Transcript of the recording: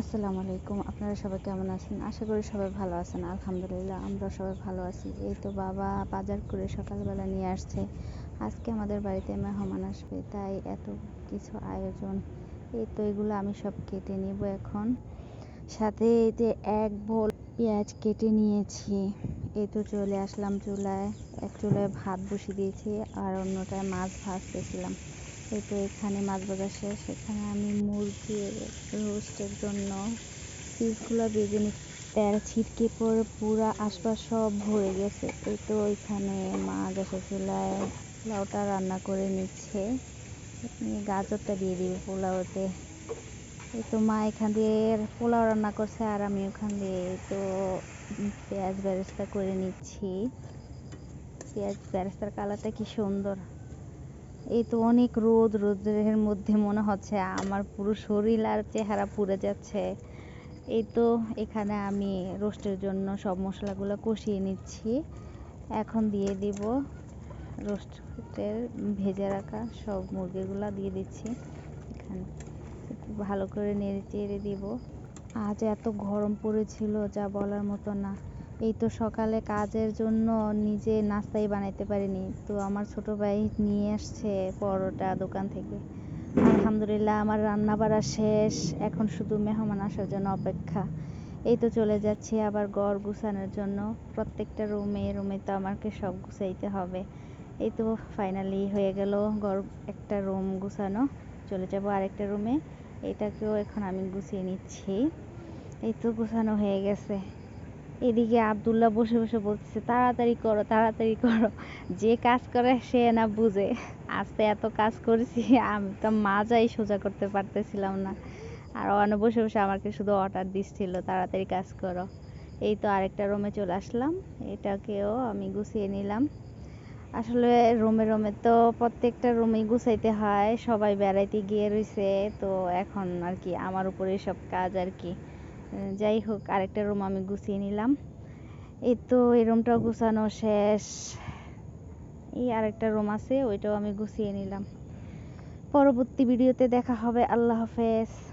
আসসালামু আলাইকুম। আপনারা সবাই কেমন আছেন? আশা করি সবাই ভালো আছেন। আলহামদুলিল্লাহ আমরা সবাই ভালো আছি। এই তো বাবা বাজার করে সকালবেলা নিয়ে আসছে। আজকে আমাদের বাড়িতে মেহমান আসবে, তাই এত কিছু আয়োজন। এই তো এগুলো আমি সব কেটে নিব এখন। সাথে যে এক ভোল পেঁয়াজ কেটে নিয়েছি। এই তো চলে আসলাম চুলায়। এক চুলায় ভাত বসিয়ে দিয়েছি আর অন্যটায় মাছ ভাজতেছিলাম। এই তো এখানে মাছ বাজার শেষ। এখানে আমি মুরগির রোস্টের জন্য পিসগুলো বেজে নি তেল ছিটকে পড়ে পুরো আশপাশ সব ভরে গেছে। এই তো এখানে মা গ্যাসের চুলায়। পোলাওটা রান্না করে নিচ্ছে। গাজরটা দিয়ে দিবে পোলাওতে। এই তো মা এখান দিয়ে পোলাও রান্না করছে আর আমি ওখান দিয়ে তো পেঁয়াজ ব্যারেস্তা করে নিচ্ছি। পেঁয়াজ ব্যারেস্তার কালারটা কি সুন্দর। এই তো অনেক রোদ, রোদের মধ্যে মনে হচ্ছে আমার পুরো শরীর আর চেহারা পুড়ে যাচ্ছে। এই তো এখানে আমি রোস্টের জন্য সব মশলাগুলো কষিয়ে নিচ্ছি। এখন দিয়ে দিব রোস্টের ভেজে রাখা সব মুরগিগুলো দিয়ে দিচ্ছি। এখানে ভালো করে নেড়ে চেড়ে দিব। আজ এত গরম পড়েছিল যা বলার মতো না। এই তো সকালে কাজের জন্য নিজে নাস্তাই বানাইতে পারিনি। তো আমার ছোট ভাই নিয়ে আসছে পরোটা দোকান থেকে। আলহামদুলিল্লাহ আমার রান্না বাড়া শেষ। এখন শুধু মেহমান আসার জন্য অপেক্ষা। এই তো চলে যাচ্ছি আবার ঘর গুছানোর জন্য। প্রত্যেকটা রুমে রুমে তো আমাকে সব গুছাইতে হবে। এই তো ফাইনালি হয়ে গেল ঘর, একটা রুম গুছানো। চলে যাব আরেকটা রুমে। এটাকেও এখন আমি গুছিয়ে নিচ্ছি। এই তো গুছানো হয়ে গেছে। এদিকে আবদুল্লাহ বসে বসে বলতেছে, তাড়াতাড়ি করো তাড়াতাড়ি করো। যে কাজ করে সে না বুঝে। আস্তে এত কাজ করেছি, আমি তো মাজাই সোজা করতে পারতেছিলাম না। আর ওখানে বসে বসে আমাকে শুধু অর্ডার দিচ্ছিল, তাড়াতাড়ি কাজ করো। এই তো আরেকটা রুমে চলে আসলাম। এটাকেও আমি গুছিয়ে নিলাম। আসলে রুমে রুমে তো প্রত্যেকটা রুমেই গুছাইতে হয়, সবাই বেড়াইতে গিয়ে রয়েছে তো এখন আর কি, আমার উপরে সব কাজ আর কি। যাই হোক, আরেকটা রুম আমি গুছিয়ে নিলাম। এই তো, এই রুমটাও গুছানো শেষ। এই আরেকটা রুম আছে, ওইটাও আমি গুছিয়ে নিলাম। পরবর্তী ভিডিওতে দেখা হবে। আল্লাহ হাফেজ।